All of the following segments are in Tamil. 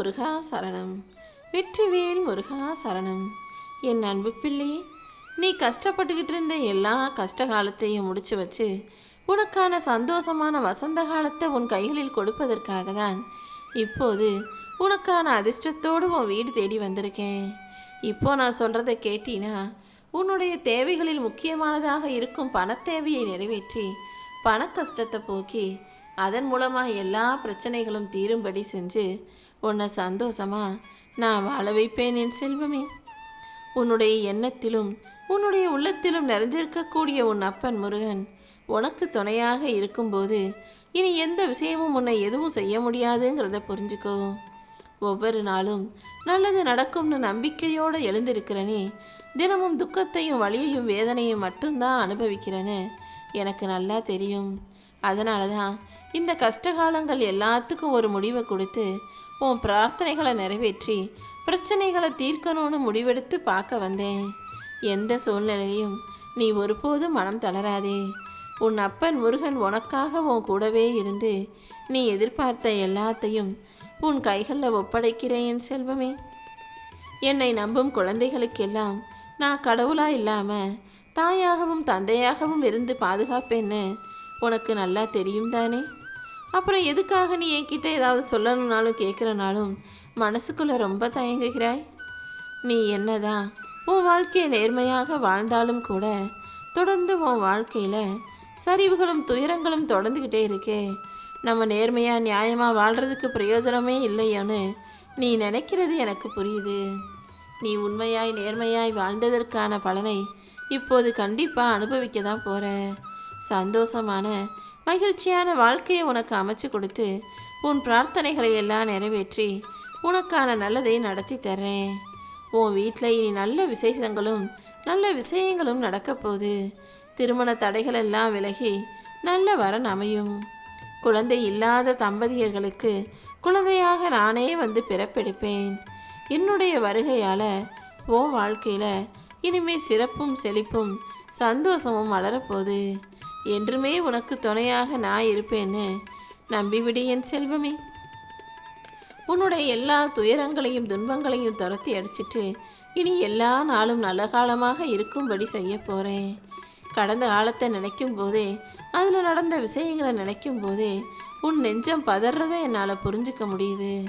முருகா சரணம். வெற்றிவேல் முருகா சரணம். என் அன்பு பிள்ளை நீ கஷ்டப்பட்டுக்கிட்டு இருந்த எல்லா கஷ்ட காலத்தையும் முடிச்சு வச்சு உனக்கான சந்தோஷமான வசந்த காலத்தை உன் கைகளில் கொடுப்பதற்காக தான் இப்போது உனக்கான அதிர்ஷ்டத்தோடு உன் வீடு தேடி வந்திருக்கேன். இப்போ நான் சொல்கிறத கேட்டீனா உன்னுடைய தேவைகளில் முக்கியமானதாக இருக்கும் பணத் தேவையை நிறைவேற்றி பண கஷ்டத்தை போக்கி அதன் மூலமாக எல்லா பிரச்சனைகளும் தீரும்படி செஞ்சு உன்னை சந்தோஷமா நான் வாழ வைப்பேன் என் செல்வமே. உன்னுடைய எண்ணத்திலும் உன்னுடைய உள்ளத்திலும் நிறைஞ்சிருக்கக்கூடிய உன் அப்பன் முருகன் உனக்கு துணையாக இருக்கும்போது இனி எந்த விஷயமும் உன்னை எதுவும் செய்ய முடியாதுங்கிறத புரிஞ்சுக்கோ. ஒவ்வொரு நாளும் நல்லது நடக்கும்னு நம்பிக்கையோடு எழுந்திருக்கிறனே தினமும் துக்கத்தையும் வழியையும் வேதனையும் மட்டும்தான் அனுபவிக்கிறேன்னு எனக்கு நல்லா தெரியும். அதனால தான் இந்த கஷ்டகாலங்கள் எல்லாத்துக்கும் ஒரு முடிவை கொடுத்து உன் பிரார்த்தனைகளை நிறைவேற்றி பிரச்சனைகளை தீர்க்கணும்னு முடிவெடுத்து பார்க்க வந்தேன். எந்த சூழ்நிலையும் நீ ஒருபோதும் மனம் தளராதே. உன் அப்பன் முருகன் உனக்காக உன் கூடவே இருந்து நீ எதிர்பார்த்த எல்லாத்தையும் உன் கைகளில் ஒப்படைக்கிறேன் என் செல்வமே. என்னை நம்பும் குழந்தைகளுக்கெல்லாம் நான் கடவுளா இல்லாம தாயாகவும் தந்தையாகவும் இருந்து பாதுகாப்பேன்னு உனக்கு நல்லா தெரியும் தானே? அப்புறம் எதுக்காக நீ என்கிட்ட ஏதாவது சொல்லணும்னாலும் கேட்குறனாலும் மனசுக்குள்ளே ரொம்ப தயங்குகிறாய்? நீ என்னதான் உன் வாழ்க்கையை நேர்மையாக வாழ்ந்தாலும் கூட தொடர்ந்து உன் வாழ்க்கையில் சரிவுகளும் துயரங்களும் தொடர்ந்துக்கிட்டே இருக்கே. நம்ம நேர்மையாக நியாயமாக வாழ்கிறதுக்கு பிரயோஜனமே இல்லையோன்னு நீ நினைக்கிறது எனக்கு புரியுது. நீ உண்மையாய் நேர்மையாய் வாழ்ந்ததற்கான பலனை இப்போது கண்டிப்பாக அனுபவிக்க தான் போகிற சந்தோஷமான மகிழ்ச்சியான வாழ்க்கையை உனக்கு அமைச்சு கொடுத்து உன் பிரார்த்தனைகளை எல்லாம் நிறைவேற்றி உனக்கான நல்லதை நடத்தி தர்றேன். உன் வீட்டில் இனி நல்ல விசேஷங்களும் நல்ல விஷயங்களும் நடக்கப் போகுது. திருமண தடைகள் எல்லாம் விலகி நல்ல வரன் அமையும். குழந்தை இல்லாத தம்பதியர்களுக்கு குழந்தையாக நானே வந்து பிறப்பெடுப்பேன். என்னுடைய வருகையால் உன் வாழ்க்கையில் இனிமே சிறப்பும் செழிப்பும் சந்தோஷமும் வளரப்போகுது என்றுமே உனக்கு துணையாக நான் இருப்பேன்னு நம்பிவிடு என் செல்வமே. உன்னுடைய எல்லா துயரங்களையும் துன்பங்களையும் துரத்தி அடிச்சிட்டு இனி எல்லா நாளும் நல்ல காலமாக இருக்கும்படி செய்ய போறேன். கடந்த காலத்தை நினைக்கும் போதே அதில் நடந்த விஷயங்களை நினைக்கும் போதே உன் நெஞ்சம் பதறதை என்னால் புரிஞ்சுக்க முடியுது.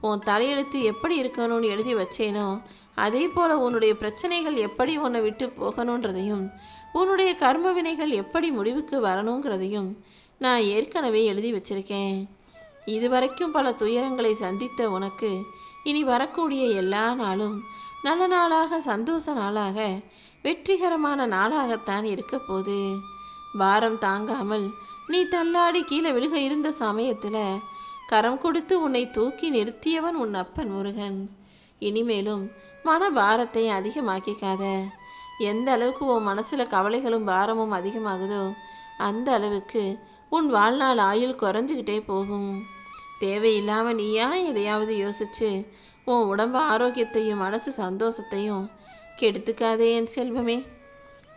உன் தலையெழுத்து எப்படி இருக்கணும்னு எழுதி வச்சேனோ அதே போல உன்னுடைய பிரச்சனைகள் எப்படி உன்னை விட்டு போகணுன்றதையும் உன்னுடைய கர்ம வினைகள் எப்படி முடிவுக்கு வரணுங்கிறதையும் நான் ஏற்கனவே எழுதி வச்சிருக்கேன். இதுவரைக்கும் பல துயரங்களை சந்தித்த உனக்கு இனி வரக்கூடிய எல்லா நாளும் நல்ல நாளாக சந்தோஷ நாளாக வெற்றிகரமான நாளாகத்தான் இருக்க போது பாரம் தாங்காமல் நீ தள்ளாடி கீழே விழுக இருந்த சமயத்துல கரம் கொடுத்து உன்னை தூக்கி நிறுத்தியவன் உன் அப்பன் முருகன். இனிமேலும் மன பாரத்தை அதிகமாக்கிக்காத. எந்த அளவுக்கு உன் மனசுல கவலைகளும் பாரமும் அதிகமாகுதோ அந்த அளவுக்கு உன் வாழ்நாள் ஆயுள் குறைஞ்சிக்கிட்டே போகும். தேவையில்லாம நீயா எதையாவது யோசிச்சு உன் உடம்பு ஆரோக்கியத்தையும் மனசு சந்தோஷத்தையும் கெடுத்துக்காதே என் செல்வமே.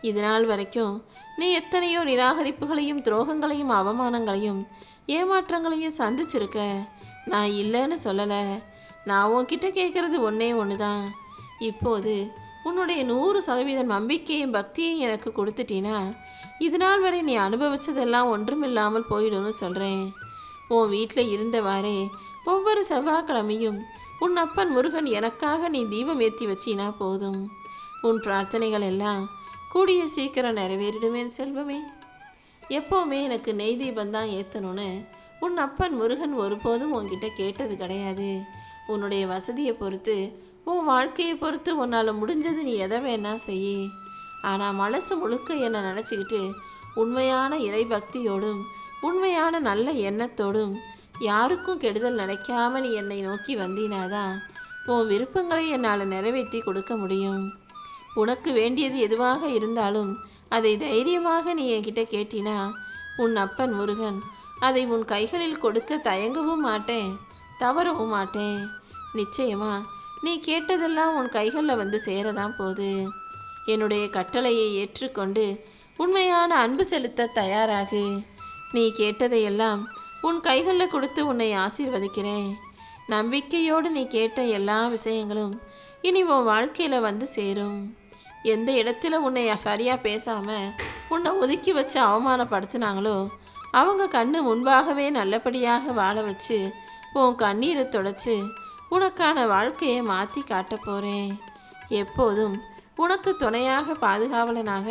இதனால் வரைக்கும் நீ எத்தனையோ நிராகரிப்புகளையும் துரோகங்களையும் அவமானங்களையும் ஏமாற்றங்களையும் சந்திச்சிருக்க. நான் இல்லைன்னு சொல்லலை. நான் உன்கிட்ட கேட்குறது ஒன்றே ஒன்று தான் இப்போது உன்னுடைய நூறு சதவீதம் நம்பிக்கையும் பக்தியும் எனக்கு கொடுத்துட்டீனா இது நாள் வரை நீ அனுபவிச்சதெல்லாம் ஒன்றுமில்லாமல் போயிடும்னு சொல்கிறேன் உன் வீட்டில் இருந்தவாறே ஒவ்வொரு செவ்வாய்க்கிழமையும் உன் அப்பன் முருகன் எனக்காக நீ தீபம் ஏற்றி வச்சினா போதும். உன் பிரார்த்தனைகள் எல்லாம் கூடிய சீக்கிரம் நிறைவேறிடுவேன் செல்வமே. எப்போவுமே எனக்கு நெய் தீபம் தான் ஏற்றணும்னு உன் அப்பன் முருகன் ஒருபோதும் உன்கிட்ட கேட்டது கிடையாது. உன்னுடைய வசதியை பொறுத்து உன் வாழ்க்கையை பொறுத்து உன்னால் முடிஞ்சது நீ எதை வேணா செய் ஆனால் மனசு முழுக்க என்னை நினச்சிக்கிட்டு உண்மையான இறை பக்தியோடும் உண்மையான நல்ல எண்ணத்தோடும் யாருக்கும் கெடுதல் நினைக்காம நீ என்னை நோக்கி வந்தீனாதான் உன் விருப்பங்களை என்னால் நிறைவேற்றி கொடுக்க முடியும். உனக்கு வேண்டியது எதுவாக இருந்தாலும் அதை தைரியமாக நீ என்கிட்ட கேட்டினா உன் அப்பன் முருகன் அதை உன் கைகளில் கொடுக்க தயங்கவும் மாட்டேன் தவறவும் மாட்டேன். நிச்சயமா நீ கேட்டதெல்லாம் உன் கைகளில் வந்து சேரதான் போது என்னுடைய கட்டளையை ஏற்றுக்கொண்டு உண்மையான அன்பு செலுத்த தயாராகு. நீ கேட்டதையெல்லாம் உன் கைகளில் கொடுத்து உன்னை ஆசீர்வதிக்கிறேன். நம்பிக்கையோடு நீ கேட்ட எல்லா விஷயங்களும் இனி உன் வாழ்க்கையில் வந்து சேரும். எந்த இடத்துல உன்னை சரியாக பேசாம உன்னை ஒதுக்கி வச்சு அவமானப்படுத்தினாங்களோ அவங்க கண்ணு முன்பாகவே நல்லபடியாக வாழ வச்சு உன் கண்ணீரை தொடச்சி உனக்கான வாழ்க்கையை மாற்றி காட்டப் போறேன். எப்போதும் உனக்கு துணையாக பாதுகாவலனாக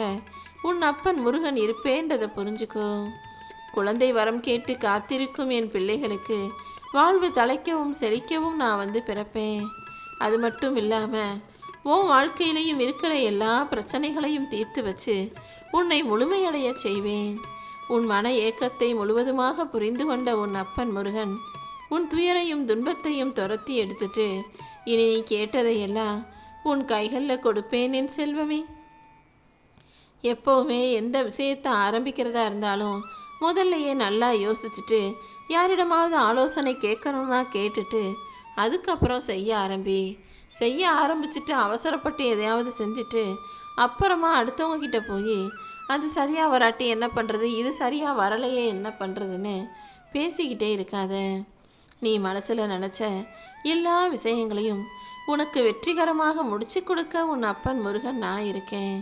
உன் அப்பன் முருகன் இருப்பேன்றதை புரிஞ்சுக்கோ. குழந்தை வரம் கேட்டு காத்திருக்கும் என் பிள்ளைகளுக்கு வாழ்வு தலைக்கவும் செழிக்கவும் நான் வந்து பிறப்பேன். அது மட்டும் இல்லாமல் உன் வாழ்க்கையிலையும் இருக்கிற எல்லா பிரச்சனைகளையும் தீர்த்து வச்சு உன்னை முழுமையடைய செய்வேன். உன் மன ஏக்கத்தை முழுவதுமாக புரிந்து கொண்ட உன் அப்பன் முருகன் உன் துயரையும் துன்பத்தையும் துரத்தி எடுத்துட்டு இனி நீ கேட்டதையெல்லாம் உன் கைகளில் கொடுப்பேன் என் செல்வமே. எப்போவுமே எந்த விஷயத்தை ஆரம்பிக்கிறதா இருந்தாலும் முதல்லையே நல்லா யோசிச்சுட்டு யாரிடமாவது ஆலோசனை கேட்கணும்னா கேட்டுட்டு அதுக்கப்புறம் செய்ய ஆரம்பி. செய்ய ஆரம்பிச்சுட்டு அவசரப்பட்டு எதையாவது செஞ்சுட்டு அப்புறமா அடுத்தவங்க கிட்ட போய் அது சரியாக வராட்டி என்ன பண்ணுறது இது சரியாக வரலையே என்ன பண்ணுறதுன்னு பேசிக்கிட்டே இருக்காத. நீ மனசில் நினச்ச எல்லா விஷயங்களையும் உனக்கு வெற்றிகரமாக முடிச்சு கொடுக்க உன் அப்பன் முருகன் நான் இருக்கேன்.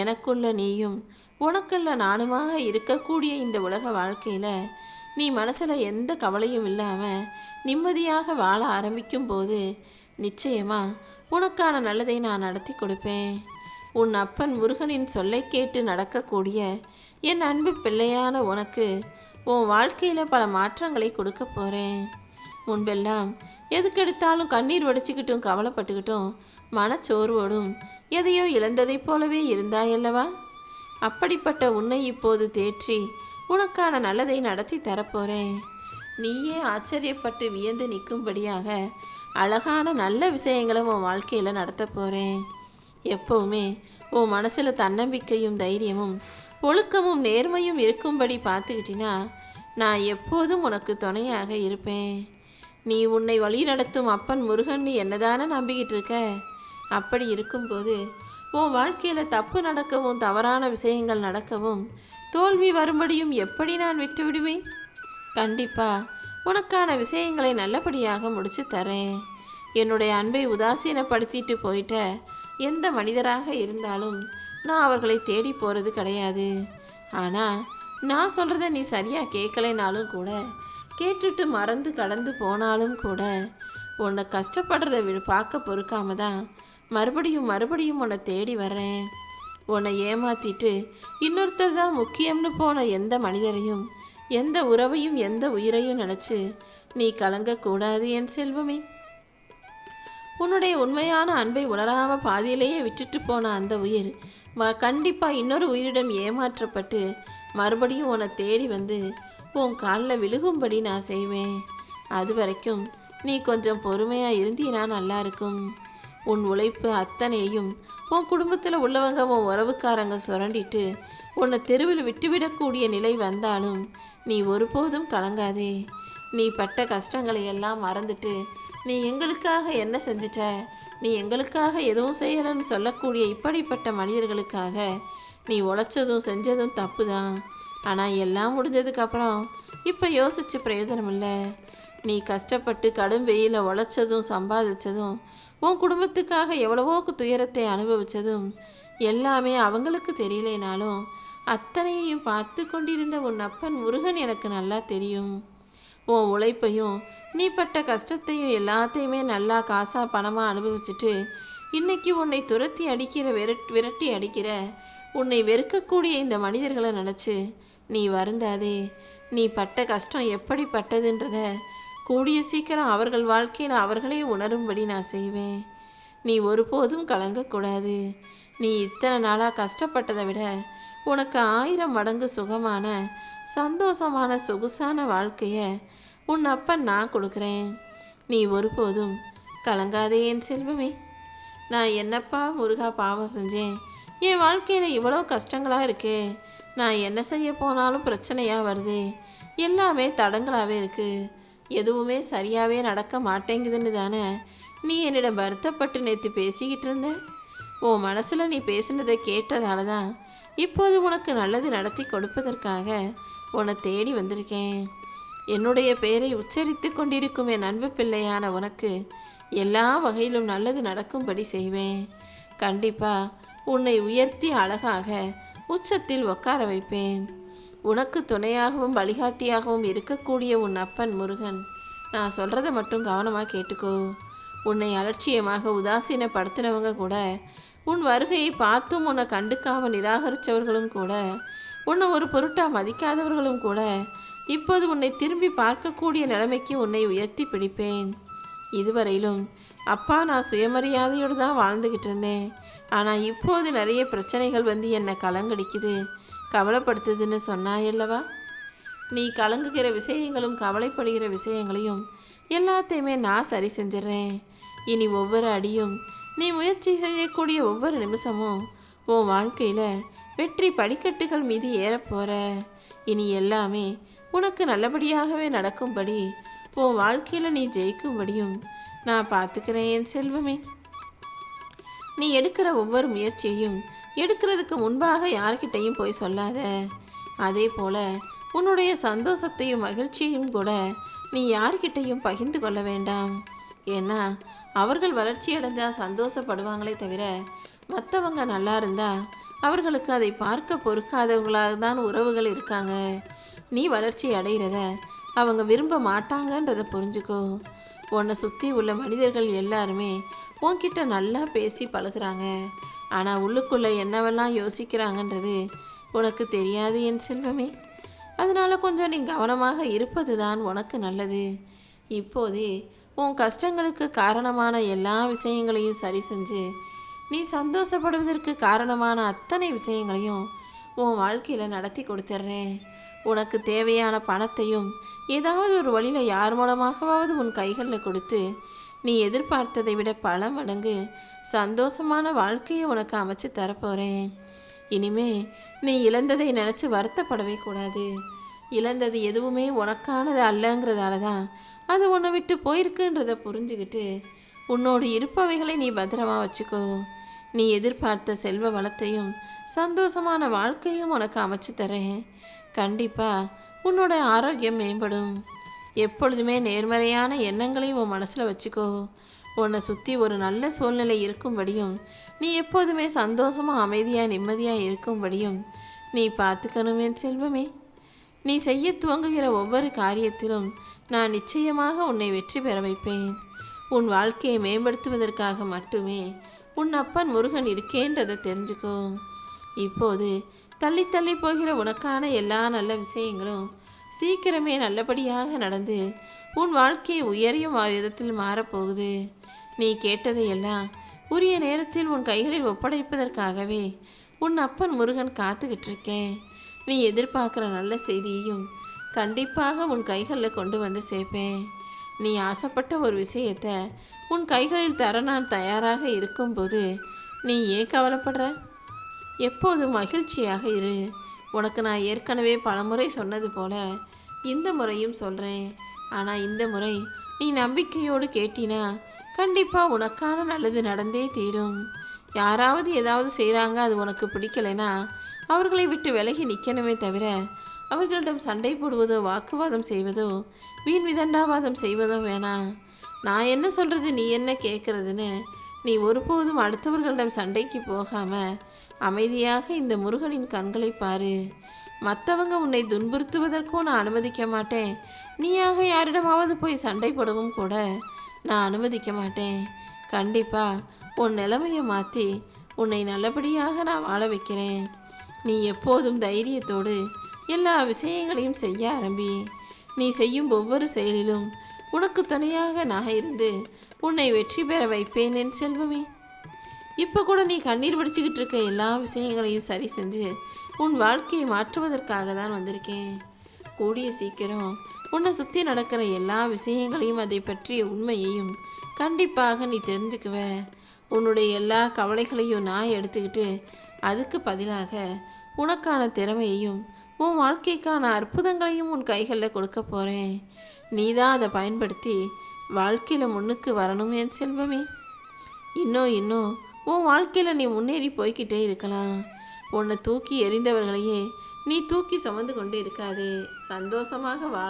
எனக்குள்ள நீயும் உனக்குள்ள நானுமாக இருக்கக்கூடிய இந்த உலக வாழ்க்கையில நீ மனசுல எந்த கவலையும் இல்லாம நிம்மதியாக வாழ ஆரம்பிக்கும் போது நிச்சயமா உனக்கான நல்லதை நான் நடத்தி கொடுப்பேன். உன் அப்பன் முருகனின் சொல்லை கேட்டு நடக்கக்கூடிய என் அன்பு பிள்ளையான உனக்கு உன் வாழ்க்கையில பல மாற்றங்களை கொடுக்க போறேன். முன்பெல்லாம் எதுக்கெடுத்தாலும் கண்ணீர் வடிச்சுக்கிட்டும் கவலைப்பட்டுக்கிட்டும் மனச்சோர்வோடும் எதையோ இழந்ததைப் போலவே இருந்தாயல்லவா? அப்படிப்பட்ட உன்னை இப்போது தேற்றி உனக்கான நல்லதை நடத்தி தரப்போறேன். நீயே ஆச்சரியப்பட்டு வியந்து நிற்கும்படியாக அழகான நல்ல விஷயங்களை உன் வாழ்க்கையில் நடத்த போறேன். எப்பவுமே உன் மனசில் தன்னம்பிக்கையும் தைரியமும் ஒழுக்கமும் நேர்மையும் இருக்கும்படி பார்த்துக்கிட்டினா நான் எப்போதும் உனக்கு துணையாக இருப்பேன். நீ உன்னை வழி நடத்தும் அப்பன் முருகன் நீ என்னதானே நம்பிக்கிட்டு இருக்க அப்படி இருக்கும்போது உன் வாழ்க்கையில் தப்பு நடக்கவும் தவறான விஷயங்கள் நடக்கவும் தோல்வி வரும்படியும் எப்படி நான் விட்டு விடுவேன்? கண்டிப்பா உனக்கான விஷயங்களை நல்லபடியாக முடிச்சு தரேன். என்னுடைய அன்பை உதாசீனப்படுத்திட்டு போயிட்ட எந்த மனிதராக இருந்தாலும் நான் அவர்களை தேடி போகிறது கிடையாது. ஆனால் நான் சொல்கிறத நீ சரியாக கேட்கலைனாலும் கூட கேட்டுட்டு மறந்து கடந்து போனாலும் கூட உன்னை கஷ்டப்படுறத பார்க்க பொறுக்காம தான் மறுபடியும் மறுபடியும் உன்னை தேடி வர்றேன். உன்னை ஏமாத்திட்டு இன்னொருத்தர் தான் முக்கியம்னு போன எந்த மனிதரையும் எந்த உறவையும் எந்த உயிரையும் நினச்சி நீ கலங்கக்கூடாது என் செல்வமே. உன்னுடைய உண்மையான அன்பை உணராம பாதியிலேயே விட்டுட்டு போன அந்த உயிர் கண்டிப்பாக இன்னொரு உயிரிடம் ஏமாற்றப்பட்டு மறுபடியும் உன்னை தேடி வந்து உன் காலில் விழுகும்படி நான் செய்வேன். அது வரைக்கும் நீ கொஞ்சம் பொறுமையாக இருந்தீனா நல்லா இருக்கும். உன் உழைப்பு அத்தனையும் உன் குடும்பத்தில் உள்ளவங்க உன் உறவுக்காரங்க சுரண்டிட்டு உன்னை தெருவில் விட்டுவிடக்கூடிய நிலை வந்தாலும் நீ ஒருபோதும் கலங்காதே. நீ பட்ட கஷ்டங்களை எல்லாம் மறந்துட்டு நீ எங்களுக்காக என்ன செஞ்சிட்ட? நீ எங்களுக்காக எதுவும் செய்யலைன்னு சொல்லக்கூடிய இப்படிப்பட்ட மனிதர்களுக்காக நீ உழைச்சதும் செஞ்சதும் தப்பு தான் ஆனால் எல்லாம் முடிஞ்சதுக்கு அப்புறம் இப்போ யோசிச்சு பிரயோஜனம் இல்லை நீ கஷ்டப்பட்டு கடும் வெயில உழைச்சதும் சம்பாதிச்சதும் உன் குடும்பத்துக்காக எவ்வளவோ துயரத்தை அனுபவிச்சதும் எல்லாமே அவங்களுக்கு தெரியலைனாலும் அத்தனையையும் பார்த்து கொண்டிருந்த உன் அப்பன் முருகன் எனக்கு நல்லா தெரியும். உன் உழைப்பையும் நீ பட்ட கஷ்டத்தையும் எல்லாத்தையுமே நல்லா காசா பணமா அனுபவிச்சுட்டு இன்னைக்கு உன்னை துரத்தி அடிக்கிற விரட் விரட்டி அடிக்கிற உன்னை வெறுக்கக்கூடிய இந்த மனிதர்களை நினைச்சு நீ வருந்தாதே. நீ பட்ட கஷ்டம் எப்படிப்பட்டதுன்றத கூடிய சீக்கிரம் அவர்கள் வாழ்க்கையில் அவர்களே உணரும்படி நான் செய்வேன். நீ ஒருபோதும் கலங்கக்கூடாது. நீ இத்தனை நாளாக கஷ்டப்பட்டதை விட உனக்கு ஆயிரம் மடங்கு சுகமான சந்தோஷமான சொகுசான வாழ்க்கையை உன் அப்பன் நான் கொடுக்குறேன். நீ ஒருபோதும் கலங்காதே என் செல்வமே. நான் என்னப்பா முருகா பாவம் செஞ்சேன்? என் வாழ்க்கையில் இவ்வளோ கஷ்டங்களாக இருக்கே? நான் என்ன செய்ய போனாலும் பிரச்சனையாக வருதே. எல்லாமே தடங்களாகவே இருக்குது எதுவுமே சரியாகவே நடக்க மாட்டேங்குதுன்னு தானே. நீ என்னிடம் வருத்தப்பட்டு நேற்று பேசிக்கிட்டு இருந்த? உன் மனசில் நீ பேசினதை கேட்டதால தான் இப்போது உனக்கு நல்லது நடத்தி கொடுப்பதற்காக உன்னை தேடி வந்திருக்கேன். என்னுடைய பெயரை உச்சரித்து கொண்டிருக்கும் என் அன்பு பிள்ளையான உனக்கு எல்லா வகையிலும் நல்லது நடக்கும்படி செய்வேன். கண்டிப்பாக உன்னை உயர்த்தி அழகாக உச்சத்தில் உட்கார வைப்பேன். உனக்கு துணையாகவும் வழிகாட்டியாகவும் இருக்கக்கூடிய உன் அப்பன் முருகன். நான் சொல்கிறத மட்டும் கவனமாக கேட்டுக்கோ. உன்னை அலட்சியமாக உதாசீனப்படுத்தினவங்க கூட உன் வருகையை பார்த்தும் உன்னை கண்டுக்காம நிராகரித்தவர்களும் கூட உன்னை ஒரு பொருட்டாக மதிக்காதவர்களும் கூட இப்போது உன்னை திரும்பி பார்க்கக்கூடிய நிலைமைக்கு உன்னை உயர்த்தி பிடிப்பேன். இதுவரையிலும் அப்பா நான் சுயமரியாதையோடு தான் வாழ்ந்துக்கிட்டு இருந்தேன். ஆனால் இப்போது நிறைய பிரச்சனைகள் வந்து என்னை கலங்கடிக்குது. கவலைப்படுத்துதுன்னு சொன்னாயல்லவா நீ கலங்குகிற விஷயங்களும் கவலைப்படுகிற விஷயங்களையும் எல்லாத்தையுமே நான் சரி செஞ்சிடுறேன். இனி ஒவ்வொரு அடியும் நீ முயற்சி செய்யக்கூடிய ஒவ்வொரு நிமிஷமும் உன் வாழ்க்கையில் வெற்றி படிக்கட்டுகள் மீது ஏறப்போற இனி எல்லாமே உனக்கு நல்லபடியாகவே நடக்கும்படி உன் வாழ்க்கையில் நீ ஜெயிக்கும்படியும் நான் பார்த்துக்கிறேன் என் செல்வமே. நீ எடுக்கிற ஒவ்வொரு முயற்சியையும் எடுக்கிறதுக்கு முன்பாக யார்கிட்டையும் போய் சொல்லாத. அதே போல உன்னுடைய சந்தோஷத்தையும் மகிழ்ச்சியையும் கூட நீ யார்கிட்டையும் பகிர்ந்து கொள்ள வேண்டாம். ஏன்னா அவர்கள் வளர்ச்சி அடைஞ்சா சந்தோஷப்படுவாங்களே தவிர மற்றவங்க நல்லா இருந்தா அவர்களுக்கு அதை பார்க்க பொறுக்காதவங்களாக தான் உறவுகள் இருக்காங்க. நீ வளர்ச்சி அடைகிறத அவங்க விரும்ப மாட்டாங்கன்றதை புரிஞ்சுக்கோ. உன்னை சுற்றி உள்ள மனிதர்கள் எல்லாருமே உன்கிட்ட நல்லா பேசி பழகுறாங்க. ஆனால் உள்ளுக்குள்ளே என்னவெல்லாம் யோசிக்கிறாங்கன்றது உனக்கு தெரியாது என் செல்வமே. அதனால கொஞ்சம் நீ கவனமாக இருப்பது தான் உனக்கு நல்லது. இப்போதே உன் கஷ்டங்களுக்கு காரணமான எல்லா விஷயங்களையும் சரி செஞ்சு நீ சந்தோஷப்படுவதற்கு காரணமான அத்தனை விஷயங்களையும் உன் வாழ்க்கையில் நடத்தி கொடுத்துட்றேன் உனக்கு தேவையான பணத்தையும் ஏதாவது ஒரு வழியில் யார் மூலமாகவாவது உன் கைகளில் கொடுத்து நீ எதிர்பார்த்ததை விட பல மடங்கு சந்தோஷமான வாழ்க்கையை உனக்கு அமைச்சு தரப்போகிறேன் இனிமே நீ இழந்ததை நினச்சி வருத்தப்படவே கூடாது. இழந்தது எதுவுமே உனக்கானது அல்லங்கிறதால தான் அது உன்னை விட்டு போயிருக்குன்றதை புரிஞ்சுக்கிட்டு உன்னோடு இருப்பவைகளை நீ பத்திரமா வச்சுக்கோ. நீ எதிர்பார்த்த செல்வ வளத்தையும் சந்தோஷமான வாழ்க்கையும் உனக்கு அமைச்சு தரேன். கண்டிப்பா. உன்னோட ஆரோக்கியம் மேம்படும். எப்பொழுதுமே நேர்மறையான எண்ணங்களையும் உன் மனசுல வச்சுக்கோ. உன்னை சுத்தி ஒரு நல்ல சூழ்நிலை இருக்கும்படியும் நீ எப்போதுமே சந்தோஷமா அமைதியா நிம்மதியா இருக்கும்படியும் நீ பார்த்துக்கணும் என் செல்வமே. நீ செய்ய துவங்குகிற ஒவ்வொரு காரியத்திலும் நான் நிச்சயமாக உன்னை வெற்றி பெற வைப்பேன். உன் வாழ்க்கையை மேம்படுத்துவதற்காக மட்டுமே உன் அப்பன் முருகன் இருக்கேன்றதை தெரிஞ்சுக்கோ. இப்போது தள்ளி தள்ளி போகிற உனக்கான எல்லா நல்ல விஷயங்களும் சீக்கிரமே நல்லபடியாக நடந்து உன் வாழ்க்கையை உயரிய விதத்தில் மாறப்போகுது. நீ கேட்டதையெல்லாம் உரிய நேரத்தில் உன் கைகளில் ஒப்படைப்பதற்காகவே உன் அப்பன் முருகன் காத்துக்கிட்டு இருக்கேன் நீ எதிர்பார்க்குற நல்ல செய்தியையும் கண்டிப்பாக உன் கைகளில் கொண்டு வந்து சேர்ப்பேன். நீ ஆசைப்பட்ட ஒரு விஷயத்த உன் கைகளில் தர நான் தயாராக இருக்கும்போது நீ ஏன் கவலைப்படுற? எப்போதும் மகிழ்ச்சியாக இரு. உனக்கு நான் ஏற்கனவே பலமுறை சொன்னது போல இந்த முறையும் சொல்கிறேன் ஆனால் இந்த முறை நீ நம்பிக்கையோடு கேட்டினா கண்டிப்பாக உனக்கான நல்லது நடந்தே தீரும். யாராவது ஏதாவது செய்கிறாங்க அது உனக்கு பிடிக்கலைன்னா அவர்களை விட்டு விலகி நிற்கணுமே தவிர அவர்களிடம் சண்டை போடுவதோ வாக்குவாதம் செய்வதோ வீண் விதண்டாவாதம் செய்வதோ வேணாம் நான் என்ன சொல்கிறது நீ என்ன கேட்குறதுன்னு நீ ஒருபோதும் அடுத்தவர்களிடம் சண்டைக்கு போகாமல் அமைதியாக இந்த முருகனின் கண்களை பாரு. மற்றவங்க உன்னை துன்புறுத்துவதற்கும் நான் அனுமதிக்க மாட்டேன். நீயாக யாரிடமாவது போய் சண்டை போடவும் கூட நான் அனுமதிக்க மாட்டேன். கண்டிப்பா உன் நிலைமையை மாற்றி உன்னை நல்லபடியாக நான் வாழ வைக்கிறேன். நீ எப்போதும் தைரியத்தோடு எல்லா விஷயங்களையும் செய்ய ஆரம்பி. நீ செய்யும் ஒவ்வொரு செயலிலும் உனக்கு துணையாக நான் இருந்து உன்னை வெற்றி பெற வைப்பேன் என் செல்வமே. இப்போ கூட நீ கண்ணீர் வடிச்சுக்கிட்டு இருக்க எல்லா விஷயங்களையும் சரி செஞ்சு உன் வாழ்க்கையை மாற்றுவதற்காக தான் வந்திருக்கேன். கூடிய சீக்கிரம் உன்னை சுற்றி நடக்கிற எல்லா விஷயங்களையும் அதை பற்றிய உண்மையையும் கண்டிப்பாக நீ தெரிஞ்சுக்குவ. உன்னுடைய எல்லா கவலைகளையும் நான் எடுத்துக்கிட்டு அதுக்கு பதிலாக உனக்கான திறமையையும் உன் வாழ்க்கைக்கான அற்புதங்களையும் உன் கைகளில் கொடுக்க போகிறேன் நீ தான் அதை பயன்படுத்தி வாழ்க்கையில் முன்னுக்கு வரணும் என் செல்வமே. இன்னும் இன்னும் உன் வாழ்க்கையில் நீ முன்னேறி போய்கிட்டே இருக்கலாம். உன்னை தூக்கி எறிந்தவர்களையே நீ தூக்கி சுமந்து கொண்டு இருக்காதே. சந்தோஷமாக வா